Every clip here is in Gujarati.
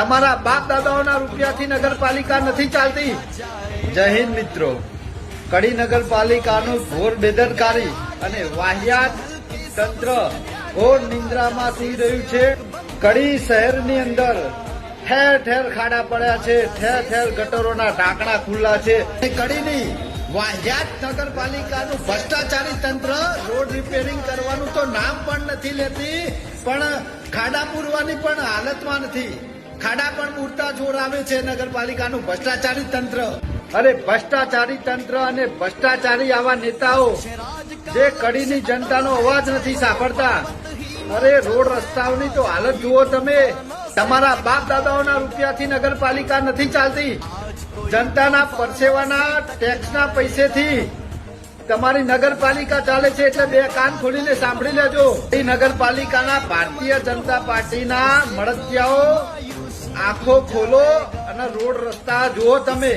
તમારા બાપ દાદાઓના રૂપિયાથી નગરપાલિકા નથી ચાલતી. જય હિન્દ મિત્રો. કડી નગરપાલિકાનું ઘોર બેદરકારી અને વાહિયાત તંત્ર ઘોર નિંદ્રામાં સી રહ્યું છે. કડી શહેરની અંદર ઠેર ઠેર ખાડા પડ્યા છે, ઠેર ઠેર ગટરોના ઢાંકણા ખુલ્લા છે. કડીની વાહિયાત નગરપાલિકાનું ભ્રષ્ટાચારી તંત્ર રોડ રિપેરિંગ કરવાનું તો નામ પણ નથી લેતી, પણ ખાડા પૂરવાની પણ હાલતમાં નથી. ખાડા પણ પૂરતા જોર આવે છે નગરપાલિકાનું ભ્રષ્ટાચારી તંત્ર. અરે ભ્રષ્ટાચારી તંત્ર અને ભ્રષ્ટાચારી આવા નેતાઓ જે કડીની જનતાનો અવાજ નથી સાંભળતા. અરે રોડ રસ્તાઓની તો હાલત જુઓ તમે. તમારા બાપ દાદાઓના રૂપિયાથી નગરપાલિકા નથી ચાલતી. જનતાના પરસેવાના ટેક્સના પૈસેથી તમારી નગરપાલિકા ચાલે છે એટલે બે કાન ખોલીને સાંભળી લેજો. એ નગરપાલિકાના ભારતીય જનતા પાર્ટીના મળતિયાઓ, આંખો ખોલો અને રોડ રસ્તા જુઓ તમે.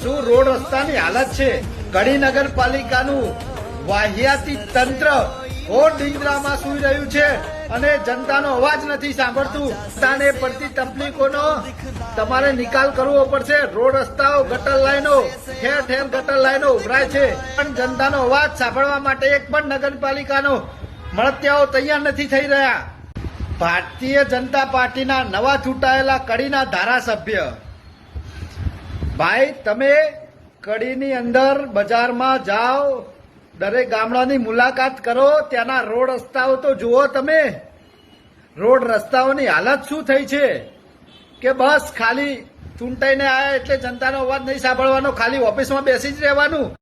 શું રોડ રસ્તાની હાલત છે? કડી નગરપાલિકાનું વાહિયાતી તંત્ર ઘોર નિંદ્રામાં સુઈ રહ્યું છે અને જનતાનો અવાજ નથી સાંભળતું. તાને પડતી તકલીફોનો તમારે નિકાલ કરવો પડશે. રોડ રસ્તાઓ, ગટર લાઈનો, ઠેર ઠેર ગટર લાઈનો ઉભરાય છે. પણ જનતાનો અવાજ સાંભળવા માટે એક પણ નગરપાલિકાનો મળતિયાઓ તૈયાર નથી થઈ રહ્યા. ભારતીય જનતા પાર્ટીના નવા ચૂંટાયેલા કડીના ધારાસભ્ય. ભાઈ, તમે કડીની અંદર બજારમાં જાઓ દરેક ગામડાની મુલાકાત કરો, ત્યાંના રોડ રસ્તાઓ તો જુઓ તમે. રોડ રસ્તાઓની હાલત શું થઈ છે? કે બસ ખાલી ચૂંટાઈને આવ્યા એટલે જનતાનો અવાજ નહીં સાંભળવાનો, ખાલી ઓફિસમાં બેસી જ રહેવાનું?